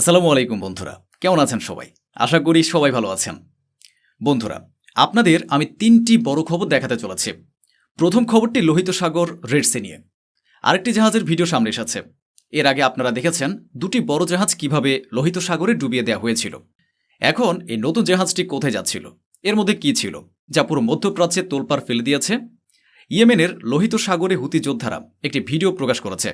আসসালামু আলাইকুম বন্ধুরা, কেমন আছেন সবাই? আশা করি সবাই ভালো আছেন। বন্ধুরা, আপনাদের আমি তিনটি বড় খবর দেখাতে চলেছি। প্রথম খবরটি লোহিত সাগর রেডসে নিয়ে। আরেকটি জাহাজের ভিডিও সামনে এসেছে। এর আগে আপনারা দেখেছেন দুটি বড় জাহাজ কীভাবে লোহিত সাগরে ডুবিয়ে দেওয়া হয়েছিল। এখন এই নতুন জাহাজটি কোথায় যাচ্ছিল? এর মধ্যে কি ছিল? যা পুরো মধ্যপ্রাচ্যে তোলপাড় ফেলে দিয়েছে। ইয়েমেনের লোহিত সাগরে হুতি যোদ্ধারা একটি ভিডিও প্রকাশ করেছে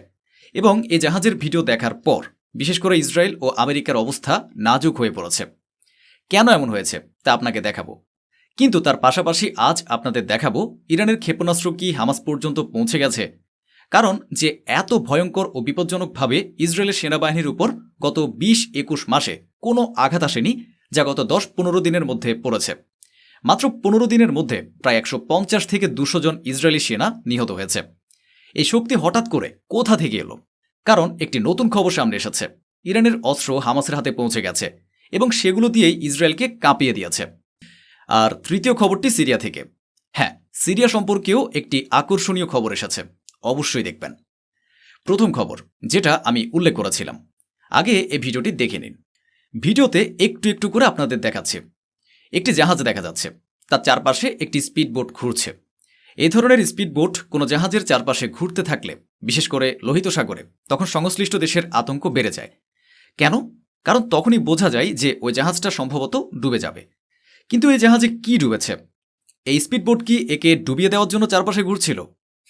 এবং এই জাহাজের ভিডিও দেখার পর বিশেষ করে ইসরায়েল ও আমেরিকার অবস্থা নাজুক হয়ে পড়েছে। কেন এমন হয়েছে তা আপনাকে দেখাবো। কিন্তু তার পাশাপাশি আজ আপনাদের দেখাবো ইরানের ক্ষেপণাস্ত্র কি হামাস পর্যন্ত পৌঁছে গেছে। কারণ যে এত ভয়ঙ্কর ও বিপজ্জনকভাবে ইসরায়েলের সেনাবাহিনীর উপর গত বিশ একুশ মাসে কোনো আঘাত আসেনি, যা গত দশ পনেরো দিনের মধ্যে পড়েছে। মাত্র পনেরো দিনের মধ্যে প্রায় একশো পঞ্চাশ থেকে দুশো জন ইসরায়েলি সেনা নিহত হয়েছে। এই শক্তি হঠাৎ করে কোথা থেকে এলো? কারণ একটি নতুন খবর সামনে এসেছে। ইরানের অস্ত্র হামাসের হাতে পৌঁছে গেছে এবং সেগুলো দিয়েই ইসরায়েলকে কাঁপিয়ে দিয়েছে। আর তৃতীয় খবরটি সিরিয়া থেকে। হ্যাঁ সিরিয়া সম্পর্কেও একটি আকর্ষণীয় খবর এসেছে। অবশ্যই দেখবেন। প্রথম খবর, যেটা আমি উল্লেখ করেছিলাম। আগে এই ভিডিওটি দেখে নিন। ভিডিওতে একটু একটু করে আপনাদের দেখাচ্ছে। একটি জাহাজ দেখা যাচ্ছে। তার চারপাশে একটি স্পিডবোট ঘুরছে। এই ধরনের স্পিডবোট কোনো জাহাজের চারপাশে ঘুরতে থাকলে বিশেষ করে লোহিত সাগরে, তখন সংশ্লিষ্ট দেশের আতঙ্ক বেড়ে যায়। কেন? কারণ তখনই বোঝা যায় যে ওই জাহাজটা সম্ভবত ডুবে যাবে। কিন্তু এই জাহাজে কি ডুবেছে? এই স্পিডবোট কি একে ডুবিয়ে দেওয়ার জন্য চারপাশে ঘুরছিল?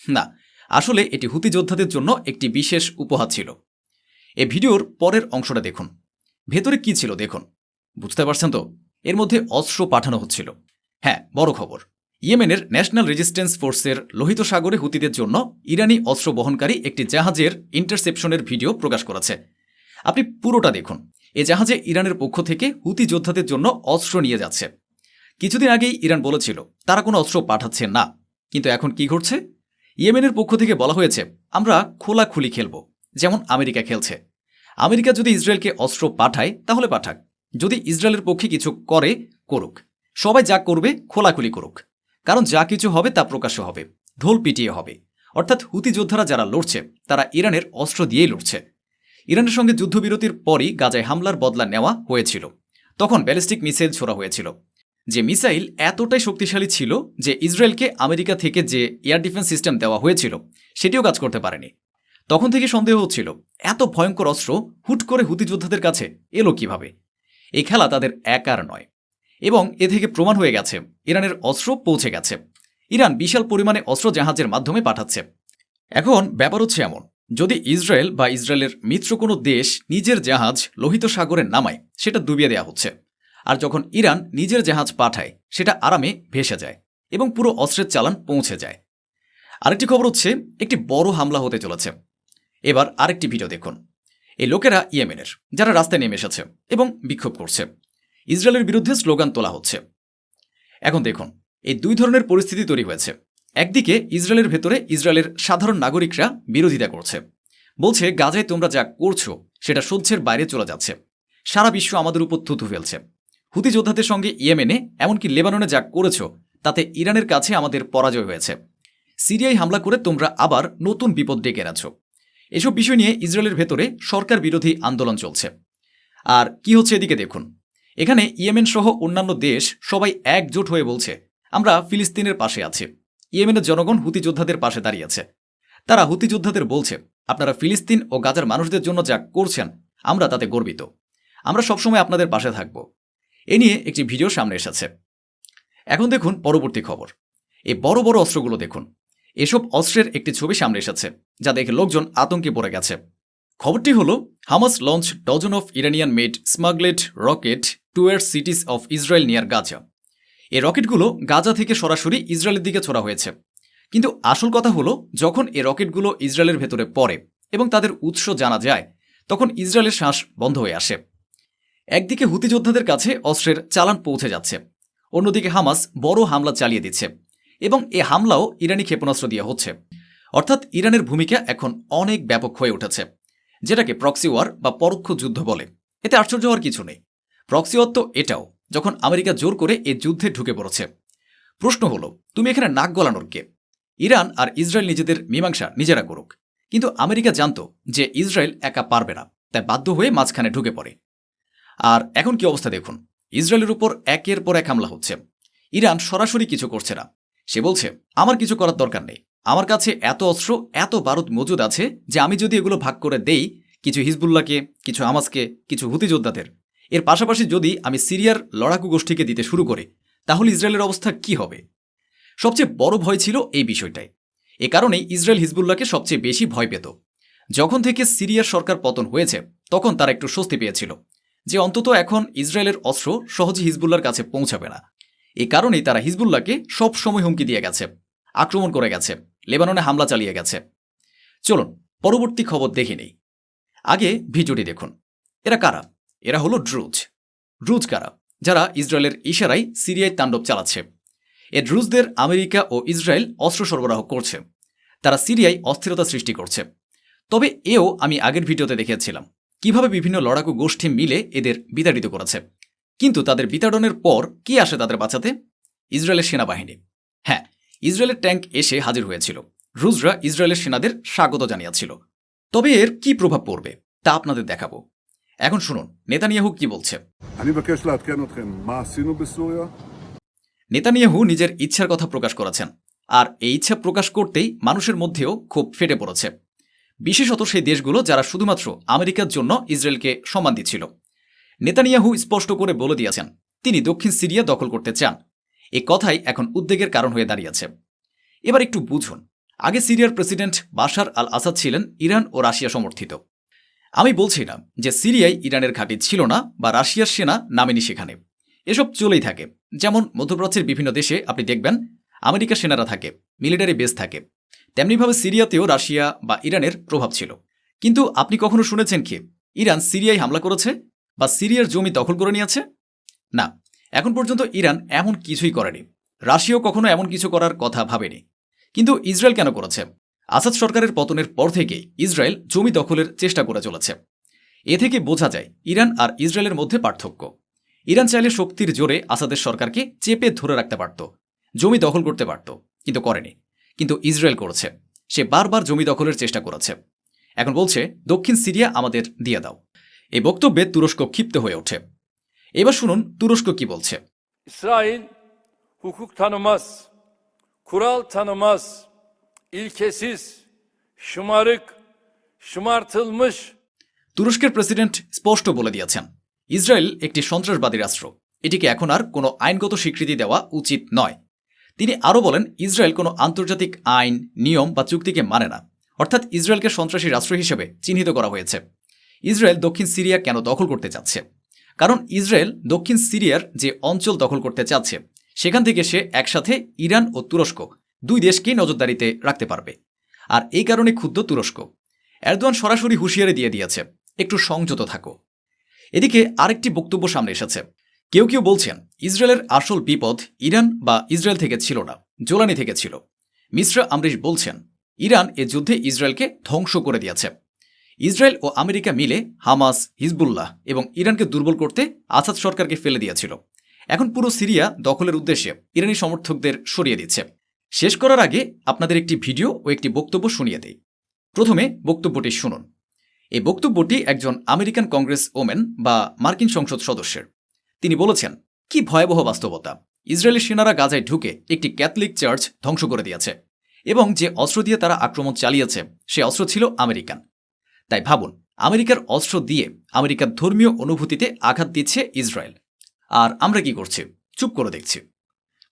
না, আসলে এটি হুতি যোদ্ধাদের জন্য একটি বিশেষ উপহার ছিল। এ ভিডিওর পরের অংশটা দেখুন। ভেতরে কি ছিল দেখুন। বুঝতে পারছেন তো? এর মধ্যে অস্ত্র পাঠানো হচ্ছিল। হ্যাঁ বড় খবর। ইয়েমেনের ন্যাশনাল রেজিস্ট্যান্স ফোর্সের লোহিত সাগরে হুতিদের জন্য ইরানি অস্ত্র বহনকারী একটি জাহাজের ইন্টারসেপশনের ভিডিও প্রকাশ করেছে। আপনি পুরোটা দেখুন। এ জাহাজে ইরানের পক্ষ থেকে হুতি যোদ্ধাদের জন্য অস্ত্র নিয়ে যাচ্ছে। কিছুদিন আগেই ইরান বলেছিল, তারা কোনো অস্ত্র পাঠাচ্ছে না। কিন্তু এখন কি ঘটছে? ইয়েমেনের পক্ষ থেকে বলা হয়েছে, আমরা খোলাখুলি খেলব, যেমন আমেরিকা খেলছে। আমেরিকা যদি ইসরায়েলকে অস্ত্র পাঠায়, তাহলে পাঠাক। যদি ইসরায়েলের পক্ষে কিছু করে, করুক। সবাই যা করবে, খোলাখুলি করুক। কারণ যা কিছু হবে তা প্রকাশ্য হবে, ঢোল পিটিয়ে হবে। অর্থাৎ হুতি যোদ্ধারা যারা লড়ছে, তারা ইরানের অস্ত্র দিয়েই লড়ছে। ইরানের সঙ্গে যুদ্ধবিরতির পরই গাজায় হামলার বদলা নেওয়া হয়েছিল। তখন ব্যালিস্টিক মিসাইল ছোড়া হয়েছিল। যে মিসাইল এতটাই শক্তিশালী ছিল যে ইসরায়েলকে আমেরিকা থেকে যে এয়ার ডিফেন্স সিস্টেম দেওয়া হয়েছিল, সেটিও কাজ করতে পারেনি। তখন থেকে সন্দেহ হচ্ছিল, এত ভয়ঙ্কর অস্ত্র হুট করে হুতি যোদ্ধাদের কাছে এলো কীভাবে? এই খেলা তাদের একার নয়। এবং এ থেকে প্রমাণ হয়ে গেছে, ইরানের অস্ত্র পৌঁছে গেছে। ইরান বিশাল পরিমাণে অস্ত্র জাহাজের মাধ্যমে পাঠাচ্ছে। এখন ব্যাপার হচ্ছে এমন, যদি ইসরায়েল বা ইসরায়েলের মিত্র কোনো দেশ নিজের জাহাজ লোহিত সাগরে নামায়, সেটা ডুবিয়ে দেওয়া হচ্ছে। আর যখন ইরান নিজের জাহাজ পাঠায়, সেটা আরামে ভেসে যায় এবং পুরো অস্ত্রের চালান পৌঁছে যায়। আরেকটি খবর হচ্ছে, একটি বড় হামলা হতে চলেছে। এবার আরেকটি ভিডিও দেখুন। এই লোকেরা ইয়েমেনের, যারা রাস্তায় নেমে এসেছে এবং বিক্ষোভ করছে। ইসরায়েলের বিরুদ্ধে স্লোগান তোলা হচ্ছে। এখন দেখুন, এই দুই ধরনের পরিস্থিতি তৈরি হয়েছে। একদিকে ইসরায়েলের ভেতরে ইসরায়েলের সাধারণ নাগরিকরা বিরোধিতা করছে। বলছে, গাজায় তোমরা যা করছ, সেটা সহ্যের বাইরে চলে যাচ্ছে। সারা বিশ্ব আমাদের উপর থুতু ফেলছে। হুতি যোদ্ধাদের সঙ্গে ইয়েমেনে, এমনকি লেবাননে যা করেছ, তাতে ইরানের কাছে আমাদের পরাজয় হয়েছে। সিরিয়ায় হামলা করে তোমরা আবার নতুন বিপদ ডেকে এনেছ। এসব বিষয় নিয়ে ইসরায়েলের ভেতরে সরকার বিরোধী আন্দোলন চলছে। আর কি হচ্ছে এদিকে দেখুন। এখানে ইয়েমেন সহ অন্যান্য দেশ সবাই একজোট হয়ে বলছে, আমরা ফিলিস্তিনের পাশে আছি। ইয়েমেনের জনগণ হুতি যোদ্ধাদের পাশে দাঁড়িয়েছে তারা হুতি যোদ্ধাদের বলছে, আপনারা ফিলিস্তিন ও গাজার মানুষদের জন্য যা করছেন, আমরা তাতে গর্বিত। আমরা সবসময় আপনাদের পাশে থাকব। এ নিয়ে একটি ভিডিও সামনে এসেছে। এখন দেখুন পরবর্তী খবর। এই বড় বড় অস্ত্রগুলো দেখুন। এসব অস্ত্রের একটি ছবি সামনে এসেছে, যা দেখে লোকজন আতঙ্কে পড়ে গেছে। খবরটি হল, Hamas launch dozen of Iranian made smuggled rocket toward cities of Israel near Gaza. এই রকেটগুলো গাজা থেকে সরাসরি ইসরায়েলের দিকে ছোড়া হয়েছে। কিন্তু আসল কথা হলো, যখন এই রকেটগুলো ইসরায়েলের ভেতরে পড়ে এবং তাদের উৎস জানা যায়, তখন ইসরায়েলের শ্বাস বন্ধ হয়ে আসে। একদিকে হুতি যোদ্ধাদের কাছে অস্ত্রের চালান পৌঁছে যাচ্ছে, অন্যদিকে হামাস বড় হামলা চালিয়ে দিচ্ছে এবং এ হামলাও ইরানি ক্ষেপণাস্ত্র দিয়ে হচ্ছে। অর্থাৎ ইরানের ভূমিকা এখন অনেক ব্যাপক হয়ে উঠেছে, যেটাকে প্রক্সি ওয়ার বা পরোক্ষ যুদ্ধ বলে। এতে আশ্চর্য হওয়ার কিছু নেই। প্রক্সি এটাও, যখন আমেরিকা জোর করে এ যুদ্ধে ঢুকে পড়েছে। প্রশ্ন হলো, তুমি এখানে নাক গলানোর কে? ইরান আর ইসরায়েল নিজেদের মীমাংসা নিজেরা করুক। কিন্তু আমেরিকা জানত যে ইসরায়েল একা পারবে না, তাই বাধ্য হয়ে মাঝখানে ঢুকে পড়ে। আর এখন কি অবস্থা দেখুন, ইসরায়েলের উপর একের পর এক হামলা হচ্ছে। ইরান সরাসরি কিছু করছে না। সে বলছে, আমার কিছু করার দরকার নেই। আমার কাছে এত অস্ত্র, এত বারুদ মজুদ আছে যে আমি যদি এগুলো ভাগ করে দেই, কিছু হিজবুল্লাহকে, কিছু আমাজকে কিছু হুতি যোদ্ধাদের এর পাশাপাশি যদি আমি সিরিয়ার লড়াকু গোষ্ঠীকে দিতে শুরু করি, তাহলে ইসরায়েলের অবস্থা কি হবে? সবচেয়ে বড় ভয় ছিল এই বিষয়টাই। এ কারণেই ইসরায়েল হিজবুল্লাহকে সবচেয়ে বেশি ভয় পেত। যখন থেকে সিরিয়ার সরকার পতন হয়েছে, তখন তারা একটু স্বস্তি পেয়েছিল যে অন্তত এখন ইসরায়েলের অস্ত্র সহজে হিজবুল্লার কাছে পৌঁছাবে না। এ কারণেই তারা হিজবুল্লাহকে সব সময় হুমকি দিয়ে গেছে, আক্রমণ করে গেছে, লেবাননে হামলা চালিয়ে গেছে। চলুন, পরবর্তী খবর দেখে নেই। আগে ভিডিওটি দেখুন। এরা কারা? এরা হলো ড্রুজ ড্রুজ কারা? যারা ইসরায়েলের ইশারায় সিরিয়ায় তাণ্ডব চালাচ্ছে। এ ড্রুজদের আমেরিকা ও ইসরায়েল অস্ত্র সরবরাহ করছে। তারা সিরিয়ায় অস্থিরতা সৃষ্টি করছে। তবে এও আমি আগের ভিডিওতে দেখিয়েছিলাম কীভাবে বিভিন্ন লড়াকু গোষ্ঠী মিলে এদের বিতাড়িত করেছে। কিন্তু তাদের বিতাড়নের পর কি আসে তাদের বাঁচাতে? ইসরায়েলের সেনাবাহিনী। হ্যাঁ ইসরায়েলের ট্যাঙ্ক এসে হাজির হয়েছিল। রুজরা ইসরায়েলের সেনাদের স্বাগত জানিয়েছিল। তবে এর কি প্রভাব পড়বে তা আপনাদের দেখাবো। এখন শুনুন নেতানিয়াহু কি বলছে? নেতানিয়াহু নিজের ইচ্ছার কথা প্রকাশ করেছেন আর এই ইচ্ছা প্রকাশ করতেই মানুষের মধ্যেও খুব ফেটে পড়েছে। বিশেষত সেই দেশগুলো যারা শুধুমাত্র আমেরিকার জন্য ইসরায়েলকে সম্মান দিচ্ছিল। নেতানিয়াহু স্পষ্ট করে বলে দিয়েছেন তিনি দক্ষিণ সিরিয়া দখল করতে চান। এ কথাই এখন উদ্বেগের কারণ হয়ে দাঁড়িয়েছে। এবার একটু বুঝুন আগে সিরিয়ার প্রেসিডেন্ট বাশার আল আসাদ ছিলেন ইরান ও রাশিয়া সমর্থিত। আমি বলছি না যে সিরিয়ায় ইরানের ঘাঁটি ছিল না বা রাশিয়ার সেনা নামেনি সেখানে। এসব চলেই থাকে। যেমন মধ্যপ্রাচ্যের বিভিন্ন দেশে আপনি দেখবেন আমেরিকা সেনারা থাকে, মিলিটারি বেস থাকে। তেমনিভাবে সিরিয়াতেও রাশিয়া বা ইরানের প্রভাব ছিল। কিন্তু আপনি কখনো শুনেছেন কি, ইরান সিরিয়ায় হামলা করেছে বা সিরিয়ার জমি দখল করে নিয়েছে? না, এখন পর্যন্ত ইরান এমন কিছুই করেনি। রাশিয়াও কখনো এমন কিছু করার কথা ভাবেনি। কিন্তু ইসরায়েল কেন করেছে? আসাদ সরকারের পতনের পর থেকেই ইসরায়েল জমি দখলের চেষ্টা করে চলেছে। এ থেকে বোঝা যায় ইরান আর ইসরায়েলের মধ্যে পার্থক্য। ইরান চাইলে শক্তির জোরে আসাদের সরকারকে চেপে ধরে রাখতে পারত জমি দখল করতে পারত কিন্তু করেনি। কিন্তু ইসরায়েল করেছে। সে বারবার জমি দখলের চেষ্টা করেছে। এখন বলছে দক্ষিণ সিরিয়া আমাদের দিয়ে দাও। এই বক্তব্যে তুরস্ক ক্ষিপ্ত হয়ে ওঠে। এবার শুনুন তুরস্ক কি বলছে। İsrail hukuk tanımaz, kural tanımaz, ilkesiz, şımarık, şımartılmış. তুরস্কের প্রেসিডেন্ট স্পষ্ট বলে দিয়েছেন ইসরায়েল একটি সন্ত্রাসবাদী রাষ্ট্র। এটিকে এখন আর কোনো আইনগত স্বীকৃতি দেওয়া উচিত নয়। তিনি আরও বলেন ইসরায়েল কোনো আন্তর্জাতিক আইন নিয়ম বা চুক্তিকে মানে না। অর্থাৎ ইসরায়েলকে সন্ত্রাসী রাষ্ট্র হিসেবে চিহ্নিত করা হয়েছে। ইসরায়েল দক্ষিণ সিরিয়া কেন দখল করতে চাচ্ছে? কারণ ইসরায়েল দক্ষিণ সিরিয়ার যে অঞ্চল দখল করতে চাচ্ছে সেখান থেকে সে একসাথে ইরান ও তুরস্ক দুই দেশকেই নজরদারিতে রাখতে পারবে। আর এই কারণে ক্ষুদ্র তুরস্ক। এরদোয়ান সরাসরি হুঁশিয়ারি দিয়ে দিয়েছে, একটু সংযত থাকো। এদিকে আরেকটি বক্তব্য সামনে এসেছে। কেউ কেউ বলছেন, ইসরায়েলের আসল বিপদ ইরান বা ইসরায়েল থেকে ছিল না, জোলানি থেকে ছিল। মিশ্রা আমরিশ বলছেন, ইরান এ যুদ্ধে ইসরায়েলকে ধ্বংস করে দিয়েছে। ইসরায়েল ও আমেরিকা মিলে হামাস, হিজবুল্লাহ এবং ইরানকে দুর্বল করতে আসাদ সরকারকে ফেলে দিয়েছিল। এখন পুরো সিরিয়া দখলের উদ্দেশ্যে ইরানি সমর্থকদের সরিয়ে দিচ্ছে। শেষ করার আগে আপনাদের একটি ভিডিও ও একটি বক্তব্য শুনিয়ে দেই। প্রথমে বক্তব্যটি শুনুন। এই বক্তব্যটি একজন আমেরিকান কংগ্রেস ওমেন বা মার্কিন সংসদ সদস্যের। তিনি বলেছেন, কি ভয়াবহ বাস্তবতা। ইসরায়েলি সেনারা গাজায় ঢুকে একটি ক্যাথলিক চার্চ ধ্বংস করে দিয়েছে এবং যে অস্ত্র দিয়ে তারা আক্রমণ চালিয়েছে, সে অস্ত্র ছিল আমেরিকান। তাই ভাবুন, আমেরিকার অস্ত্র দিয়ে আমেরিকার ধর্মীয় অনুভূতিতে আঘাত দিচ্ছে ইসরায়েল। আর আমরা কি করছি? চুপ করে দেখছি।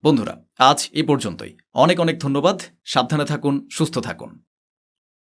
বন্ধুরা আজ এ পর্যন্তই। অনেক অনেক ধন্যবাদ। সাবধানে থাকুন সুস্থ থাকুন।